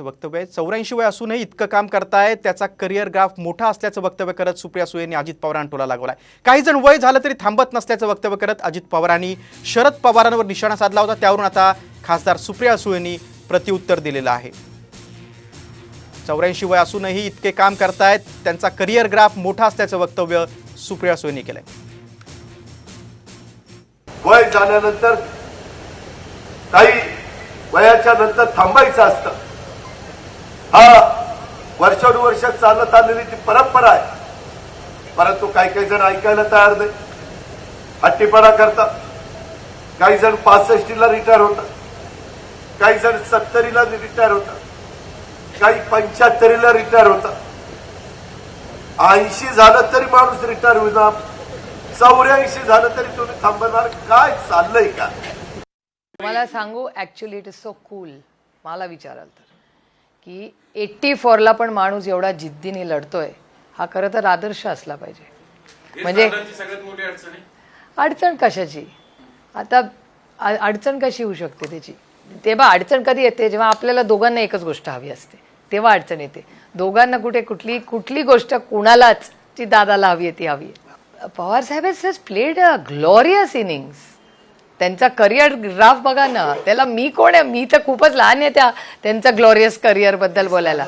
यांचं वक्तव्य आहे. चौऱ्याऐंशी वय असूनही इतकं काम करतायत. त्याचा करिअर ग्राफ मोठा असल्याचं वक्तव्य करत सुप्रिया सुळेंनी अजित पवारांना टोला लागवलाय. काही जण वय झालं तरी थांबत नसल्याचं वक्तव्य करत अजित पवारांनी शरद पवारांवर निशाणा साधला होता. त्यावरून आता खासदार सुप्रिया सुळेंनी प्रत्युत्तर दिलेलं आहे. चौऱ्याऐंशी वय असूनही इतके काम करतायत. त्यांचा करिअर ग्राफ मोठा असल्याचं वक्तव्य सुप्रिया सुळेंनी केलंय. वय झाल्यानंतर काही वयाच्या नंतर थांबायचं असतं. हा वर्षानुवर्ष चालत आलेली ती परंपरा आहे. परंतु काही काही जण ऐकायला तयार नाही. हट्टीपणा करतात. काही जण पासष्टीला रिटायर होतात. काही जण सत्तरीला रिटायर होतात. काही पंच्याहत्तरीला रिटायर होतात. ऐंशी झालं तरी माणूस रिटायर होणार चौऱ्याऐंशी झालं तरी तुम्ही थांबणार? काय चाललंय का? मला सांगू actually it is so cool मला विचाराल तर. की एट्टी फोरला पण माणूस एवढा जिद्दीने लढतोय हा खरं तर आदर्श असला पाहिजे. म्हणजे अडचण कशाची? आता अडचण कशी होऊ शकते त्याची? तेव्हा अडचण कधी येते? जेव्हा आपल्याला दोघांना एकच गोष्ट हवी असते तेव्हा अडचण येते. दोघांना कुठे कुठली कुठली गोष्ट कुणालाच ती दादाला हवी आहे ती हवी आहे. Pawar saheb has played a glorious innings त्यांचा करिअर ग्राफ बघा ना. त्याला मी कोण आहे? मी तर खूपच लहान आहे त्या त्यांचा ग्लोरियस करिअरबद्दल बोलायला.